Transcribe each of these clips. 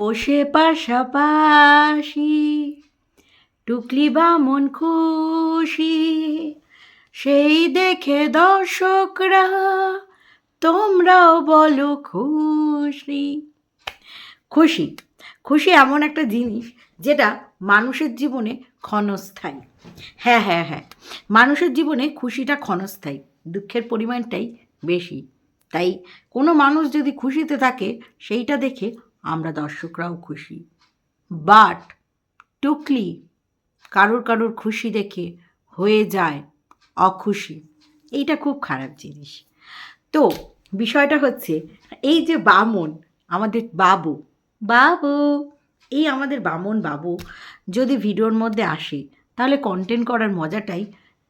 বসে পাশাপাশি টুকলি বা মন খুশি, সেই দেখে দর্শকরা তোমরাও বলো খুশি। খুশি খুশি এমন একটা জিনিস যেটা মানুষের জীবনে ক্ষণস্থায়ী। হ্যাঁ হ্যাঁ হ্যাঁ মানুষের জীবনে খুশিটা ক্ষণস্থায়ী, দুঃখের পরিমাণটাই বেশি। তাই কোনো মানুষ যদি খুশিতে থাকে, সেইটা দেখে আমরা দর্শকরাও খুশি। বাট টুকলি কারোর কারোর খুশি দেখে হয়ে যায় অখুশি। এইটা খুব খারাপ জিনিস। তো বিষয়টা হচ্ছে, এই যে বামন, আমাদের বাবু বাবু, এই আমাদের বামন বাবু যদি ভিডিওর মধ্যে আসে, তাহলে কন্টেন্ট করার মজাটাই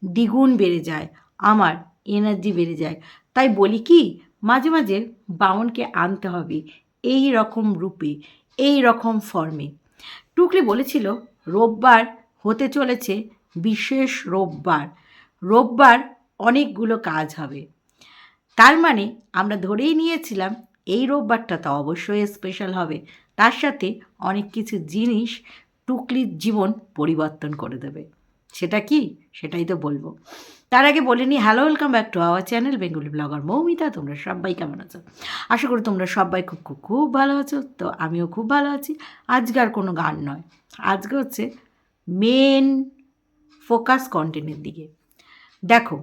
দ্বিগুণ বেড়ে যায়, আমার এনার্জি বেড়ে যায়। তাই বলি কি, মাঝে মাঝে বামনকে আনতে হবে এই রকম রূপে, এই রকম ফর্মে টুকলি বলেছিল, রোববার হতে চলেছে বিশেষ রোববার। রোববার অনেকগুলো কাজ হবে। তার মানে আমরা ধরেই নিয়েছিলাম, এই রোববারটা তো অবশ্যই স্পেশাল হবে। তার সাথে অনেক কিছু জিনিস টুকলির জীবন পরিবর্তন করে দেবে। সেটা কি? সেটাই তো বলব। তার আগে বলে নি hello welcome back to our channel Bengali blogger Moumita, তোমরা সবাই কেমন আছো? আশা করি তোমরা সবাই খুব খুব খুব ভালো আছো, তো আমিও খুব ভালো আছি। আজকে আর কোনো গান নয়। আজকে হচ্ছে মেন ফোকাস কন্টেন্টের দিকে। দেখো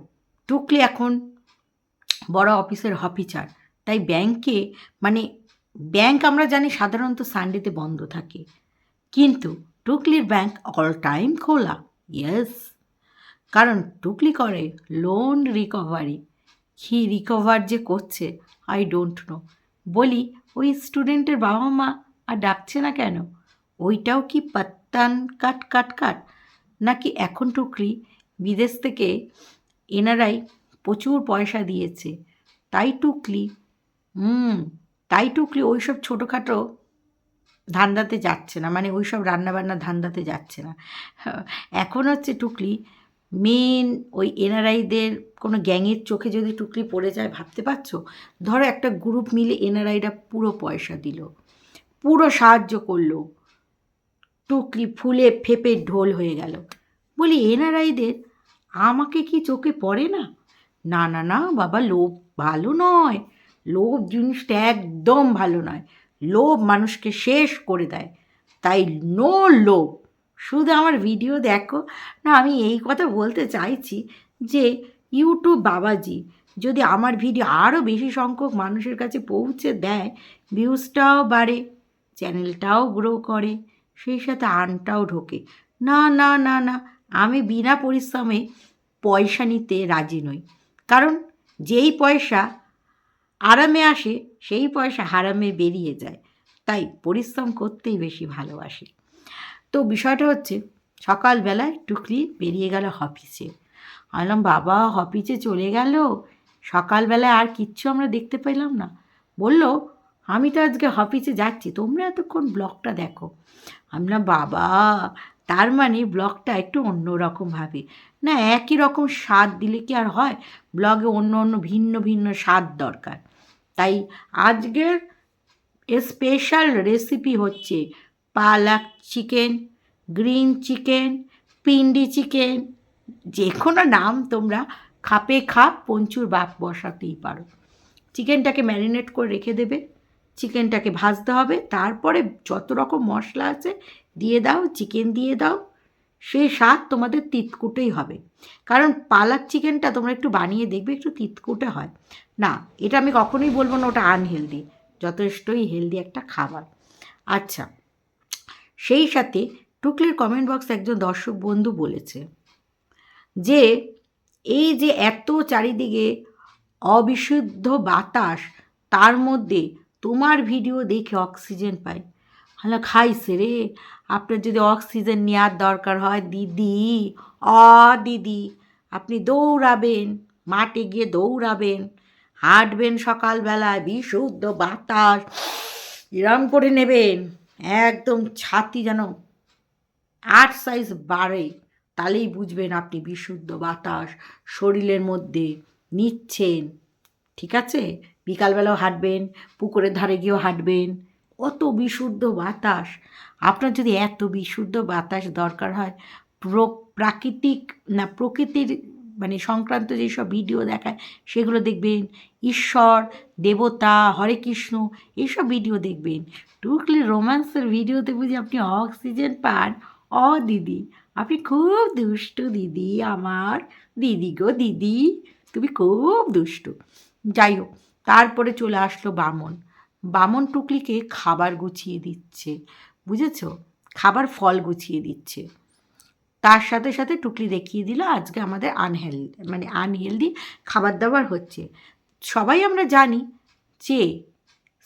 টুকলি এখন বড় অফিসের অফিসার তাই ব্যাংকে মানে ব্যাংক আমরা জানি সাধারণত সানডেতে বন্ধ থাকে। কিন্তু টুকলির ব্যাংক অল টাইম খোলা। ইয়েস কারণ টুকলি করে লোন রিকভারি কি রিকভার যে করছে আই ডোন্ট নো বলি, ওই স্টুডেন্টের বাবা মা আর ডাকছে না কেন? ওইটাও কি পাত্তান কাট কাট কাট? নাকি এখন টুকরি বিদেশ থেকে এনারাই প্রচুর পয়সা দিয়েছে। তাই টুকলি, হুম, তাই টুকলি ওইসব ছোটোখাটো ধান্দাতে যাচ্ছে না। মানে ওই ওইসব রান্নাবান্না ধান্দাতে যাচ্ছে না। এখন হচ্ছে টুকলি মেন ওই এনআরআইদের কোনো গ্যাংয়ের চোখে যদি টুকলি পড়ে যায়, ভাবতে পারছ? ধরো একটা গ্রুপ মিলে এনআরআইরা পুরো পয়সা দিল, পুরো সাহায্য করল টুকলি ফুলে ফেপে ঢোল হয়ে গেল। বলি এনআরআইদের আমাকে কি চোখে পড়ে না? না না না, বাবা, লোভ ভালো নয়। লোভ জিনিসটা একদম ভালো নয়। লোভ মানুষকে শেষ করে দেয়। তাই নো লোভ শুধু আমার ভিডিও দেখো। না, আমি এই কথা বলতে চাইছি যে ইউটিউব বাবাজি যদি আমার ভিডিও আরও বেশি সংখ্যক মানুষের কাছে পৌঁছে দেয় ভিউজটাও বাড়ে চ্যানেলটাও গ্রো করে, সেই সাথে আনটাও ঢোকে। না না না না, আমি বিনা পরিশ্রমে পয়সা নিতে রাজি নই। কারণ যেই পয়সা আরামে আসে, সেই পয়সা হারামে বেরিয়ে যায়। তাই পরিশ্রম করতেই বেশি ভালোবাসি। তো বিষয়টা হচ্ছে, সকালবেলায় টুকরি বেরিয়ে গেল অফিসে। বললাম বাবা, অফিসে চলে গেল? সকালবেলায় আর কিচ্ছু আমরা দেখতে পেলাম না। বলল, আমি তো আজকে অফিসে যাচ্ছি, তোমরা এতক্ষণ ব্লগটা দেখো। আমি বললাম, বাবা, তার মানে ব্লগটা একটু অন্যরকমভাবে। না, একই রকম স্বাদ দিলে কি আর হয়? ব্লগে অন্য অন্য, ভিন্ন ভিন্ন স্বাদ দরকার। তাই আজকের স্পেশাল রেসিপি হচ্ছে palak chicken, green chicken, Pindi chicken, যে কোনো নাম তোমরা খাপে খাপ পঞ্চুর বাপ বসাতেই পারো। চিকেনটাকে ম্যারিনেট করে রেখে দেবে, চিকেনটাকে ভাজতে হবে, তারপরে যত রকম মশলা আছে দিয়ে দাও, চিকেন দিয়ে দাও সেই স্বাদ তোমাদের তিতকুটেই হবে। কারণ পালাক চিকেনটা তোমরা একটু বানিয়ে দেখবে, একটু তিতকুটে হয়। না, এটা আমি কখনোই বলব না, ওটা আনহেলদি যথেষ্টই হেলদি একটা খাবার। আচ্ছা সেই সাথে টুকলির কমেন্ট বক্স একজন দর্শক বন্ধু বলেছে যে, এই যে এত চারিদিকে অবিশুদ্ধ বাতাস, তার মধ্যে তোমার ভিডিও দেখে অক্সিজেন পাই। হ্যালো খাইছে রে। আপনার যদি অক্সিজেন নেওয়ার দরকার হয়, দিদি, অ, দিদি, আপনি দৌড়াবেন, মাঠে গিয়ে দৌড়াবেন, হাঁটবেন সকালবেলায়, বিশুদ্ধ বাতাস, এরম করে নেবেন। একদম ছাতি যেন আট সাইজ বাড়ে, তাহলেই বুঝবেন আপনি বিশুদ্ধ বাতাস, শরীরের মধ্যে নিচ্ছেন, ঠিক আছে? বিকালবেলাও হাঁটবেন, পুকুরের ধারে গিয়েও হাঁটবেন অত বিশুদ্ধ বাতাস। আপনার যদি এত বিশুদ্ধ বাতাস দরকার হয়, প্র- প্রাকৃতিক না প্রকৃতির মানে সংক্রান্ত যেসব ভিডিও দেখায়, সেগুলো দেখবেন। ঈশ্বর, দেবতা, হরে কৃষ্ণ, এইসব ভিডিও দেখবেন। টুকলি রোম্যান্সের ভিডিওতে বুঝি আপনি অক্সিজেন পান? অ, দিদি। আপনি খুব দুষ্টু দিদি আমার। দিদি গো, দিদি, তুমি খুব দুষ্টু। যাই হোক, তারপরে চলে আসলো বামন। বামন টুকলিকে খাবার গুছিয়ে দিচ্ছে। বুঝেছ? খাবার ফল গুছিয়ে দিচ্ছে। তার সাথে সাথে টুকলি দেখিয়ে দিল আজকে আমাদের আনহেলদি মানে আনহেলদি খাবার দাবার হচ্ছে। সবাই আমরা জানি যে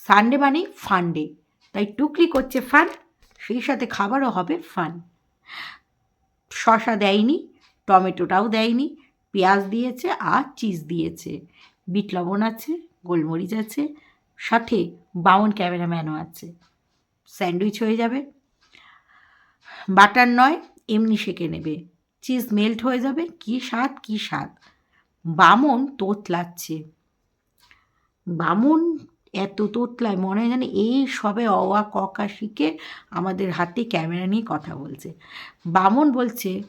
সানডে মানে ফান্ডে তাই টুকলি করছে ফান সেই সাথে খাবারও হবে ফান শশা দেয়নি, টমেটোটাও দেয়নি, পেঁয়াজ দিয়েছে আর চিজ দিয়েছে। বিট লবণ আছে, গোলমরিচ আছে, সাথে বাউন ক্যামেরাম্যানও আছে। স্যান্ডউইচ হয়ে যাবে। বাটার নয় এমনি সেকে নেবে। চিজ মেল্ট হয়ে যাবে। কি স্বাদ কি স্বাদ। বামন তোতলাচ্ছে। বামন এত তোতলায় মনে হয় যেন এই সবে অওয়া ককা শিখে আমাদের হাতে ক্যামেরা নিয়ে কথা বলছে। বামন বলছে,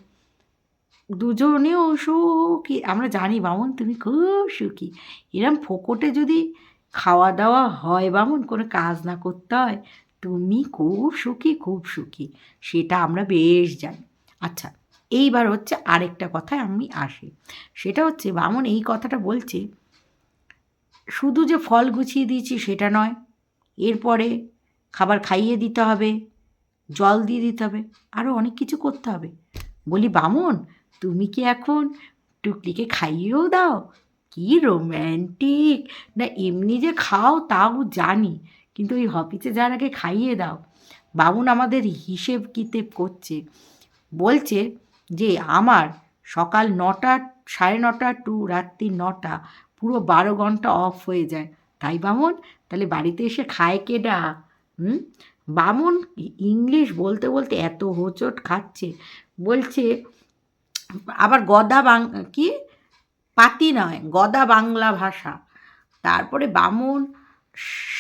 দুজনেও সুখী। আমরা জানি বামন, তুমি খুব সুখী। এরম ফোকটে যদি খাওয়া দাওয়া হয় বামন, কোনো কাজ না করতে হয়, তুমি খুব সুখী খুব সুখী। সেটা আমরা বেশ জানি। আচ্ছা এইবার হচ্ছে আরেকটা কথায় আমি আসি। সেটা হচ্ছে বামন এই কথাটা বলছে, শুধু যে ফল গুছিয়ে দিয়েছি সেটা নয়, এরপরে খাবার খাইয়ে দিতে হবে, জল দিয়ে দিতে হবে আরও অনেক কিছু করতে হবে। বলি, বামন, তুমি কি এখন টুকলিকে খাইয়েও দাও? কি রোম্যান্টিক! না, এমনি যে খাও তাও জানি, কিন্তু ওই হপিতে যার আগে খাইয়ে দাও। বামুন আমাদের হিসেব কিতেব করছে বলছে যে আমার সকাল নটা, সাড়ে নটা টু রাত্রি নটা, পুরো বারো ঘণ্টা অফ হয়ে যায়। তাই বামন? তাহলে বাড়িতে এসে খায় কেডা হুম? বামন ইংলিশ বলতে বলতে এত হোঁচট খাচ্ছে। বলছে, আবার গদা বাং, কি? পাতি নয়, গদা বাংলা ভাষা। তারপরে বামন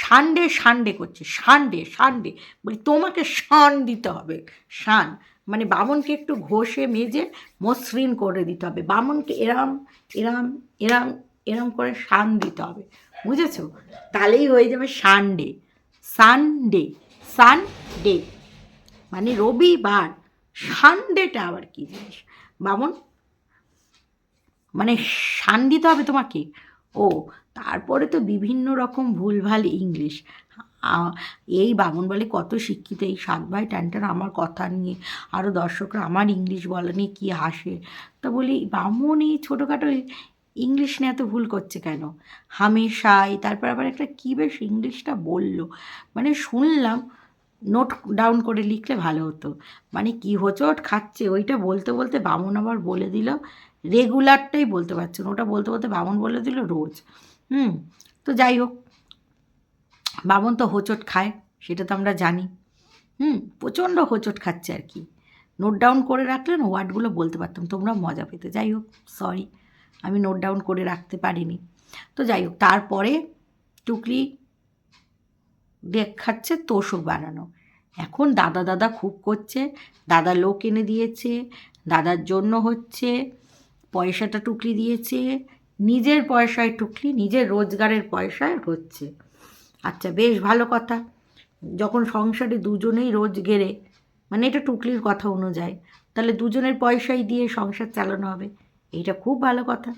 সানডে সানডে করছে, সানডে সানডে। বলি, তোমাকে শান দিতে হবে, শান। মানে বামনকে একটু ঘষে মেজে মসৃণ করে দিতে হবে। বামনকে এরাম এরাম এরাম, এরম করে শান দিতে হবে। বুঝেছ? তাহলেই হয়ে যাবে সানডে। Sunday Sunday. মানে রবিবার। সানডেটা আবার কী জিনিস? বামন? মানে শান দিতে হবে তোমাকে। ও তারপরে তো বিভিন্ন রকম ভুলভাল ইংলিশ। এই বামন বলে কত শিক্ষিত, এই সাত ভাই টানটান আমার কথা নিয়ে আরও দর্শকরা আমার ইংলিশ বলা নিয়ে কী হাসে। তা বলি, বামন এই ছোটোখাটো ইংলিশ নিয়ে এত ভুল করছে কেন? হামেশাই, তারপর আবার একটা কী বেশ ইংলিশটা বলল। মানে শুনলাম নোট ডাউন করে লিখলে ভালো হতো। মানে কী হোঁচট খাচ্ছে, ওইটা বলতে বলতে বামন আবার বলে দিল রেগুলারটাই বলতে পারছে ওটা বলতে বলতে বামন বলে দিল রোজ। হুম, তো যাই হোক। বামন তো হোঁচট খায়, সেটা তো আমরা জানি। হুম, প্রচণ্ড হোঁচট খাচ্ছে আর কি। নোট ডাউন করে রাখলে না ওয়ার্ডগুলো বলতে পারতাম তোমরা মজা পেতে। যাই হোক সরি আমি নোট ডাউন করে রাখতে পারিনি। তো যাই হোক, তারপরে টুকলি দেখাচ্ছে তোষক বানানো। এখন দাদা দাদা খুব করছে, দাদা লোক এনে দিয়েছে, দাদার জন্য হচ্ছে, পয়সাটা টুকলি দিয়েছে নিজের পয়সায় টুকলি নিজের রোজগারের পয়সায় হচ্ছে। আচ্ছা বেশ ভালো কথা। যখন সংসারে দুজনেই রোজ গেড়ে মানে এটা টুকলির কথা অনুযায়ী, তাহলে দুজনের পয়সাই দিয়ে সংসার চালানো হবে। এইটা খুব ভালো কথা।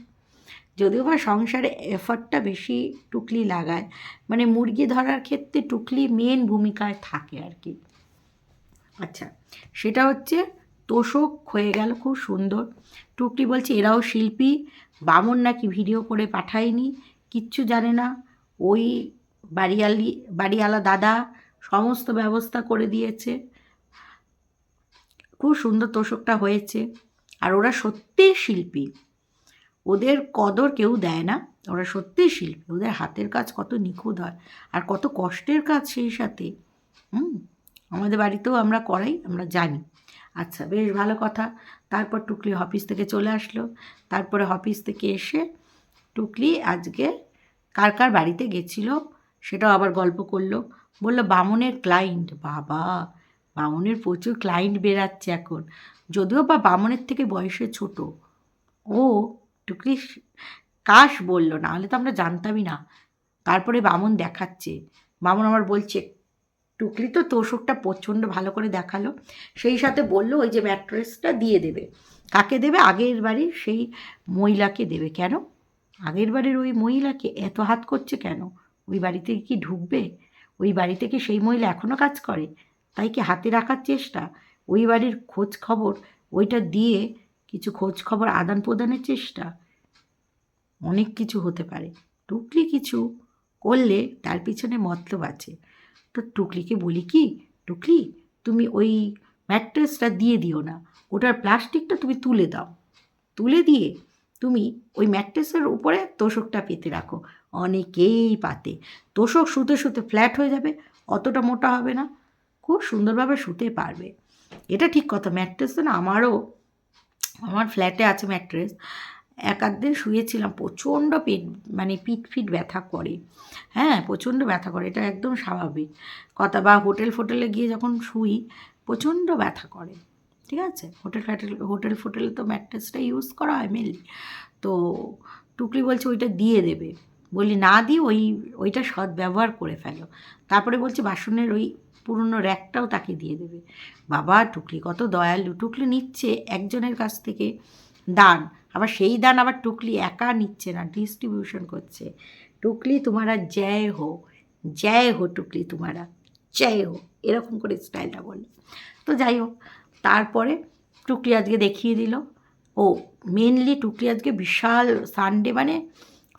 যদিও বা সংসারে এফর্টটা বেশি টুকলি লাগায় মানে মুরগি ধরার ক্ষেত্রে টুকলি মেন ভূমিকায় থাকে আর কি। আচ্ছা সেটা হচ্ছে তোষক হয়ে গেল, খুব সুন্দর। টুকলি বলছে, এরাও শিল্পী, বামন নাকি ভিডিও করে পাঠায়নি, কিচ্ছু জানে না। ওই বাড়িয়ালি বাড়িওয়ালা দাদা সমস্ত ব্যবস্থা করে দিয়েছে। খুব সুন্দর তোষকটা হয়েছে। আর ওরা সত্যিই শিল্পী। ওদের কদর কেউ দেয় না। ওরা সত্যিই শিল্পী। ওদের হাতের কাজ কত নিখুঁত হয়। আর কত কষ্টের কাজ সেই সাথে। হুম, আমাদের বাড়িতেও আমরা করাই, আমরা জানি। আচ্ছা বেশ ভালো কথা। তারপর টুকলি অফিস থেকে চলে আসলো। তারপরে অফিস থেকে এসে টুকলি আজকে কার কার বাড়িতে গেছিল সেটাও আবার গল্প করল। বলল, বামনের ক্লায়েন্ট বাবা, বামনের প্রচুর ক্লায়েন্ট বেরাচ্ছে এখন। যদিও বা বামনের থেকে বয়সে ছোট। ও টুকলি কাশ বলল নাহলে তো আমরা জানতামই না। তারপরে বামন দেখাচ্ছে। বামন আমার বলছে টুকলি তো তোষকটা প্রচণ্ড ভালো করে দেখাল। সেই সাথে বলল, ওই যে ম্যাট্রেসটা দিয়ে দেবে। কাকে দেবে? আগের বাড়ির সেই মহিলাকে দেবে। কেন? আগের বাড়ির ওই মহিলাকে এত হাত করছে কেন? ওই বাড়িতে কি ঢুকবে? ওই বাড়িতে কি সেই মহিলা এখনও কাজ করে? তাই কি হাতে রাখার চেষ্টা? ওই বাড়ির খোঁজ খবর, ওইটা দিয়ে কিছু খোঁজ খবর আদান প্রদানের চেষ্টা? অনেক কিছু হতে পারে। টুকলি কিছু করলে তার পিছনে মতলব আছে। তো টুকলিকে বলি কি, টুকলি, তুমি ওই ম্যাট্রেসটা দিয়ে দিও না, ওটার প্লাস্টিকটা তুমি তুলে দাও। তুলে দিয়ে তুমি ওই ম্যাট্রেসের উপরে তোষকটা পেতে রাখো। অনেকেই পাতে। তোষক শুতে শুতে ফ্ল্যাট হয়ে যাবে, অতটা মোটা হবে না, খুব সুন্দরভাবে শুতে পারবে। এটা ঠিক কথা, ম্যাট্রেস তো না আমারও, আমার ফ্ল্যাটে আছে ম্যাট্রেস এক আধ দিন শুয়েছিলাম, প্রচণ্ড পেট মানে পিট ফিট ব্যথা করে। হ্যাঁ প্রচণ্ড ব্যথা করে, এটা একদম স্বাভাবিক। কথা বা হোটেল ফোটেলে গিয়ে যখন শুই, প্রচণ্ড ব্যথা করে, ঠিক আছে? হোটেল ফ্যাটেল, হোটেল ফোটেলে তো ম্যাট্রেসটা ইউজ করা হয় মেনলি তো টুকলি বলছে ওইটা দিয়ে দেবে। বলি না দিয়ে ওই, ওইটা সৎ ব্যবহার করে ফেলো। তারপরে বলছে, বাসনের ওই পুরনো র্যাকটাও তাকে দিয়ে দেবে। বাবা, টুকলি কত দয়ালু, টুকলি নিচ্ছে একজনের কাছ থেকে দান। আবার সেই দান আবার টুকলি একা নিচ্ছে না ডিস্ট্রিবিউশন করছে। টুকলি তোমারা জয় হো জয় হো টুকলি তোমারা, জয় হো, এরকম করে স্টাইলটা বলল তো যাই হোক, তারপরে টুকলি আজকে দেখিয়ে দিল। ও মেনলি টুকলি আজকে বিশাল সানডে মানে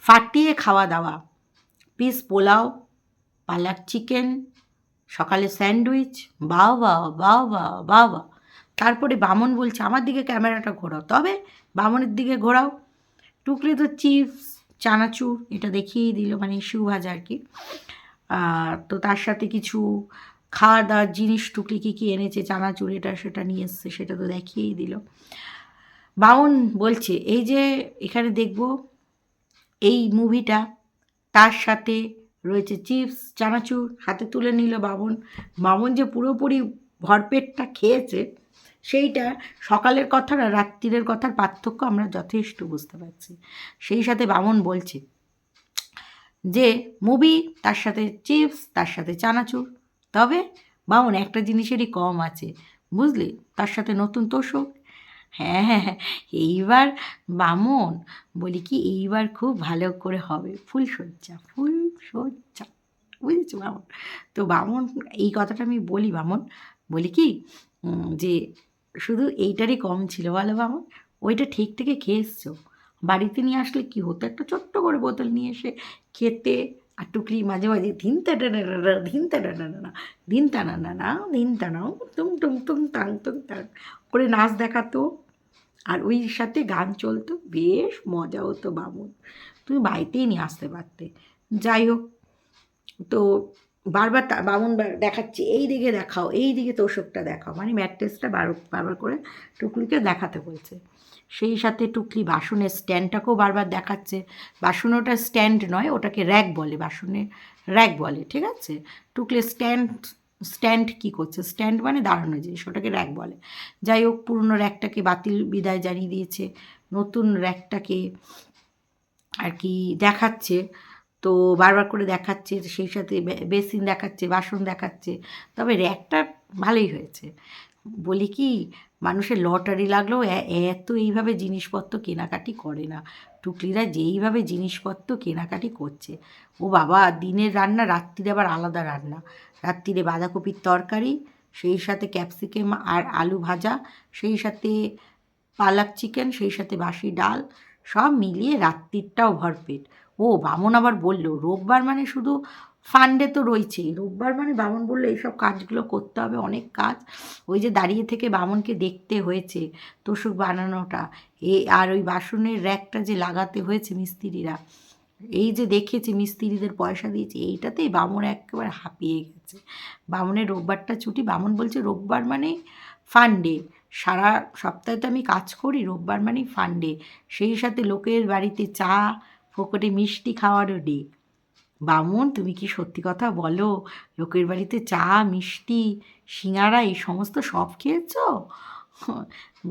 ফাটিয়ে খাওয়া দাওয়া। পিস পোলাও, পালাক চিকেন, সকালে স্যান্ডউইচ বাহ বাহ বাহ বাহ বাহ। তারপরে বামন বলছে, আমার দিকে ক্যামেরাটা ঘোরাও। তবে বামনের দিকে ঘোরাও। টুকলি তো চিপস, চানাচুর, এটা দেখিয়েই দিল মানে শিউ ভাজা আর কি। তো তার সাথে কিছু খাওয়া দাওয়ার জিনিস টুকলি কী কী এনেছে, চানাচুর এটা সেটা নিয়ে এসছে, সেটা তো দেখিয়েই দিল। বাউন বলছে, এই যে এখানে দেখব, এই মুভিটা, তার সাথে রয়েছে চিপস, চানাচুর, হাতে তুলে নিল বামন। বামন যে পুরোপুরি ভরপেটটা খেয়েছে সেইটা সকালের কথা আর রাত্রিরের কথার পার্থক্য আমরা যথেষ্ট বুঝতে পারছি। সেই সাথে বামন বলছে যে, মুভি, তার সাথে চিপস, তার সাথে চানাচুর। তবে বামন, একটা জিনিসেরই কম আছে, বুঝলি? তার সাথে নতুন তোষক। হ্যাঁ হ্যাঁ হ্যাঁ এইবার বামন বলি কি, এইবার খুব ভালো করে হবে। ফুল সজ্জা ফুল সজ্জা বুঝেছ বামন? তো বামন, এই কথাটা আমি বলি বামন, বলি কি যে শুধু এইটারই কম ছিল, বলো বামন ওইটা ঠিক থেকে খেয়ে এসছো। বাড়িতে নিয়ে আসলে কি হতো? একটা ছোট্ট করে বোতল নিয়ে এসে খেতে আর টুকরি মাঝে মাঝে ধিন টাটা ধিন টাটা না, ধিন টানা না না ধিন টানাও তুম টুম তুম টাং তুম টাং করে নাচ দেখাতো। আর ওই সাথে গান চলতো। বেশ মজা হতো বামুন তুমি বাড়িতেই নিয়ে আসতে পারতে। যাই হোক, তো বারবার বামুন দেখাচ্ছে, এই দিকে দেখাও, এই দিকে তোষকটা দেখাও। মানে ম্যাট্রেসটা বার, বারবার করে টুকলিকে দেখাতে বলছে। সেই সাথে টুকলি বাসনের স্ট্যান্ডটাকেও বারবার দেখাচ্ছে। বাসন ওটা স্ট্যান্ড নয়, ওটাকে র্যাক বলে বাসনের র্যাক বলে, ঠিক আছে? টুকলে স্ট্যান্ড স্ট্যান্ড কী করছে? স্ট্যান্ড মানে দাঁড়ানো জিনিস, ওটাকে র্যাক বলে। যাই হোক, পুরনো র্যাকটাকে বাতিল বিদায় জানিয়ে দিয়েছে। নতুন র্যাকটাকে আর কি দেখাচ্ছে। তো বারবার করে দেখাচ্ছে, সেই সাথে বেসিন দেখাচ্ছে, বাসন দেখাচ্ছে। তবে র্যাকটা ভালোই হয়েছে। বলি কি, মানুষের লটারি লাগলেও এত এইভাবে জিনিসপত্র কেনাকাটি করে না। টুকলিরা যেইভাবে জিনিসপত্র কেনাকাটি করছে। ও বাবা, দিনের রান্না, রাত্রিরে আবার আলাদা রান্না। রাত্রিরে বাঁধাকপির তরকারি, সেই সাথে ক্যাপসিকাম আর আলু ভাজা, সেই সাথে পালাক চিকেন, সেই সাথে বাসি ডাল, সব মিলিয়ে রাত্রিরটাও ভরপেট। ও, বামন আবার বলল, রোববার মানে শুধু ফান্ডে তো রয়েছেই। রোববার মানে বামন বলল, এইসব কাজগুলো করতে হবে, অনেক কাজ। ওই যে দাঁড়িয়ে থেকে বামনকে দেখতে হয়েছে তোষক বানানোটা। এ, আর ওই বাসনের র্যাকটা যে লাগাতে হয়েছে মিস্ত্রিরা, এই যে দেখেছে মিস্ত্রিদের পয়সা দিয়েছে, এইটাতেই বামন একেবারে হাঁপিয়ে গেছে। বামনের রোববারটা ছুটি, বামন বলছে, রোববার মানে ফান্ডে সারা সপ্তাহে তো আমি কাজ করি, রোববার মানে ফান্ডে সেই সাথে লোকের বাড়িতে চা ফোকটে মিষ্টি খাওয়ারও ডে বামুন, তুমি কি সত্যি কথা বলো? লোকের বাড়িতে চা, মিষ্টি সিঙাড়া এই সমস্ত সব খেয়েছ?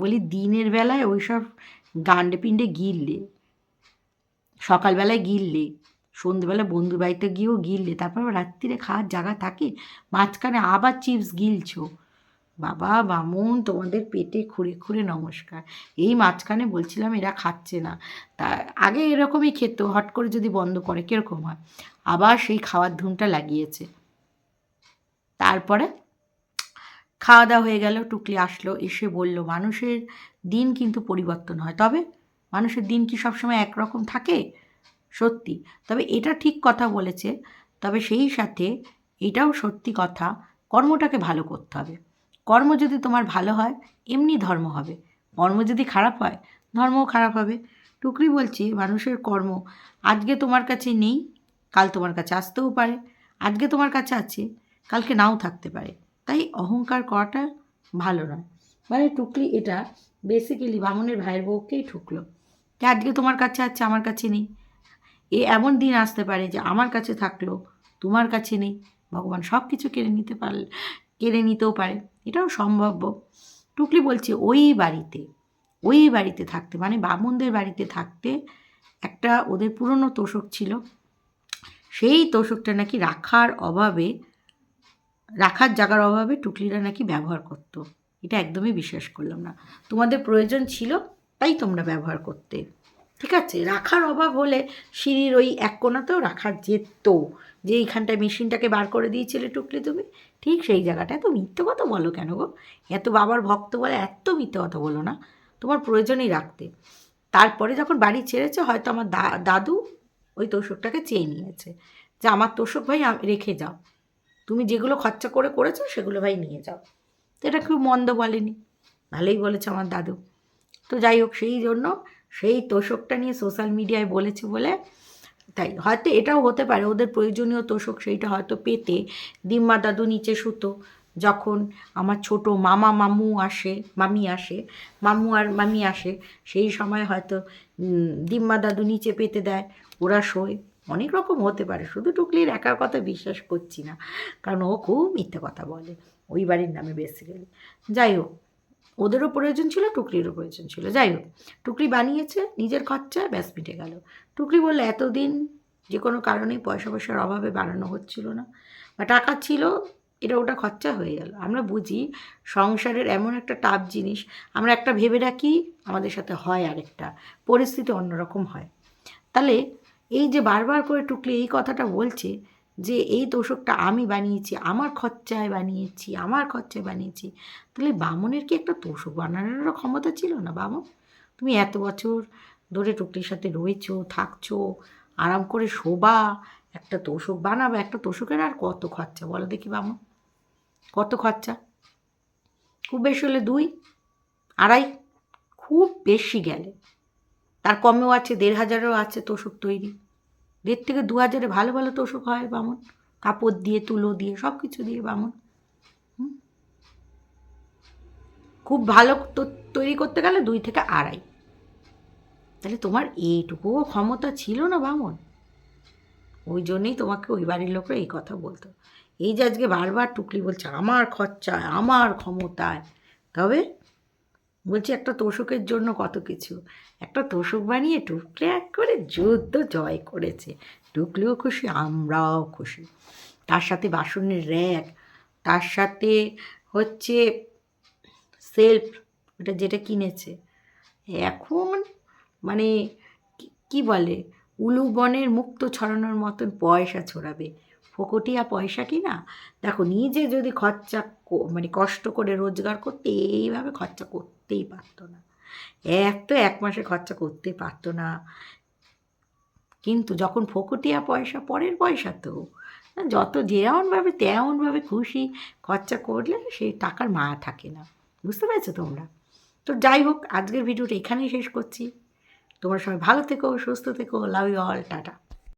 বলি, দিনের বেলায় ওইসব গান্ডে পিণ্ডে গিললে, সকালবেলায় গিললে, সন্ধ্যেবেলা বন্ধুর বাড়িতে গিয়েও গিললে, তারপর রাত্রিরে খাওয়ার জায়গা থাকে, মাঝখানে আবার চিপস গিলছো। বাবা, বামুন, তোমাদের পেটে খুঁড়ে খুঁড়ে নমস্কার। এই মাঝখানে বলছিলাম এরা খাচ্ছে না। তা আগে এরকমই খেত, হট করে যদি বন্ধ করে, কীরকম হয়? আবার সেই খাওয়ার ধুমটা লাগিয়েছে। তারপরে খাওয়া দাওয়া হয়ে গেল, টুকলি আসলো, এসে বলল, মানুষের দিন কিন্তু পরিবর্তন হয়। তবে মানুষের দিন কি সবসময় একরকম থাকে? সত্যি। তবে এটা ঠিক কথা বলেছে। তবে সেই সাথে এটাও সত্যি কথা, কর্মটাকে ভালো করতে হবে। কর্ম যদি তোমার ভালো হয়, এমনি ধর্ম হবে। কর্ম যদি খারাপ হয়, ধর্মও খারাপ হবে। টুকরি বলছি, মানুষের কর্ম আজকে তোমার কাছে নেই, কাল তোমার কাছে আসতেও পারে। আজকে তোমার কাছে আছে, কালকে নাও থাকতে পারে। তাই অহংকার করাটা ভালো নয়। মানে টুকলি এটা বেসিক্যালি বামনের ভাইয়ের বউকেই ঠুকলো। যে আজকে তোমার কাছে আছে, আমার কাছে নেই। এ এমন দিন আসতে পারে যে আমার কাছে থাকল, তোমার কাছে নেই। ভগবান সব কিছু কেড়ে নিতে পারলে, কেড়ে নিতেও পারে। এটাও সম্ভাব্য। টুকলি বলছে, ওই বাড়িতে ওই বাড়িতে থাকতে মানে বামুনদের বাড়িতে থাকতে একটা ওদের পুরনো তোষক ছিল। সেই তোষকটা নাকি রাখার অভাবে, রাখার জায়গার অভাবে টুকলিরা নাকি ব্যবহার করতো। এটা একদমই বিশ্বাস করলাম না। তোমাদের প্রয়োজন ছিল, তাই তোমরা ব্যবহার করতে। ঠিক আছে? রাখার অভাব হলে সিঁড়ির ওই এক কোণাতেও রাখা যেত। যে এইখানটায় মেশিনটাকে বার করে দিয়েছিলে টুকলি তুমি, ঠিক সেই জায়গাটা এত মিথ্যে কথা বলো কেন গো? এত বাবার ভক্ত বলে এত মিথ্যে কথা বলো না। তোমার প্রয়োজনই রাখতে। তারপরে যখন বাড়ি ছেড়েছে, হয়তো আমার দা, দাদু ওই তোষকটাকে চেয়ে নিয়েছে। যে আমার তোষক ভাই রেখে যাও। তুমি যেগুলো খরচা করে করেছ, সেগুলো ভাই নিয়ে যাও। তো এটা খুব মন্দ বলেনি। ভালোই বলেছে আমার দাদু। তো যাই হোক, সেই জন্য সেই তোষকটা নিয়ে সোশ্যাল মিডিয়ায় বলেছে বলে তাই, হয়তো এটাও হতে পারে, ওদের প্রয়োজনীয় তোষক সেইটা হয়তো পেতে দিম্মা দাদু নিচে শুতো, যখন আমার ছোট মামা মামু আসে, মামি আসে, মামু আর মামি আসে, সেই সময় হয়তো দিম্মা দাদু নিচে পেতে দেয়, ওরা শোয়, অনেক রকম হতে পারে, শুধু টুকলির একার কথা বিশ্বাস করছি না, কারণ ও খুব মিথ্যে কথা বলে, ওই বাড়ির নামে বেসিক্যালি যাই হোক। ওদেরও প্রয়োজন ছিল টুকলিরও প্রয়োজন ছিল। যাই হোক টুকলি বানিয়েছে, নিজের খরচা ব্যাস মিটে গেল। টুকলি বললে এতদিন যে কোনো কারণে পয়সা পয়সার অভাবে বানানো হচ্ছিল না। বা টাকা ছিল, এটা ওটা খরচা হয়ে গেল। আমরা বুঝি সংসারের এমন একটা টাফ জিনিস, আমরা একটা ভেবে রাখি আমাদের সাথে হয় আরেকটা, পরিস্থিতি অন্যরকম হয়। তাহলে এই যে বারবার করে টুকলি এই কথাটা বলছে যে এই তোষকটা আমি বানিয়েছি, আমার খরচায় বানিয়েছি, আমার খরচায় বানিয়েছি, তাহলে বামনের কি একটা তোষক বানানোরও ক্ষমতা ছিল না বামন তুমি এত বছর ধরে টুকলির সাথে রয়েছো, থাকছো, আরাম করে শোবা, একটা তোষক বানাবে, একটা তোষকের আর কত খরচা বলো দেখি বামন কত খরচা? খুব বেশি হলে দুই, আড়াই, খুব বেশি গেলে। তার কমেও আছে, দেড় হাজারেও আছে তোষক তৈরি। দেড় থেকে দু হাজারে ভালো ভালো তোষক হয় বামন। কাপড় দিয়ে, তুলো দিয়ে সব কিছু দিয়ে বামন? খুব ভালো তৈরি করতে গেলে দুই থেকে আড়াই। তাহলে তোমার এইটুকুও ক্ষমতা ছিল না বামন। ওই জন্যই তোমাকে ওই বাড়ির লোকরা এই কথা বলতো। এই যে আজকে বারবার টুকলি বলছে, আমার খরচায়, আমার ক্ষমতায়। তবে বলছি, একটা তোষকের জন্য কত কিছু? একটা তোষক বানিয়ে টুকলে এক করে যুদ্ধ জয় করেছে। টুকলেও খুশি, আমরাও খুশি। তার সাথে বাসনের র্যাক তার সাথে হচ্ছে সেলফ, ওটা যেটা কিনেছে। এখন মানে কি- বলে? উলু বনের মুক্ত ছড়ানোর মতন পয়সা ছড়াবে। ফোকটিয়া পয়সা কি না? দেখো, নিজে যদি খরচা মানে কষ্ট করে রোজগার করতে, এইভাবে খরচা করতেই পারতো না। এক তো এক মাসে খরচা করতে পারতো না। কিন্তু যখন ফোকটিয়া পয়সা, পরের পয়সা তো যত যেমনভাবে, তেমনভাবে খুশি খরচা করলে সেই টাকার মায়া থাকে না। বুঝতে পেরেছ তোমরা? তো যাই হোক, আজকের ভিডিওটা এখানেই শেষ করছি। তোমরা সবাই ভালো থেকো, সুস্থ থেকো লাভ ইউ অল টাটা।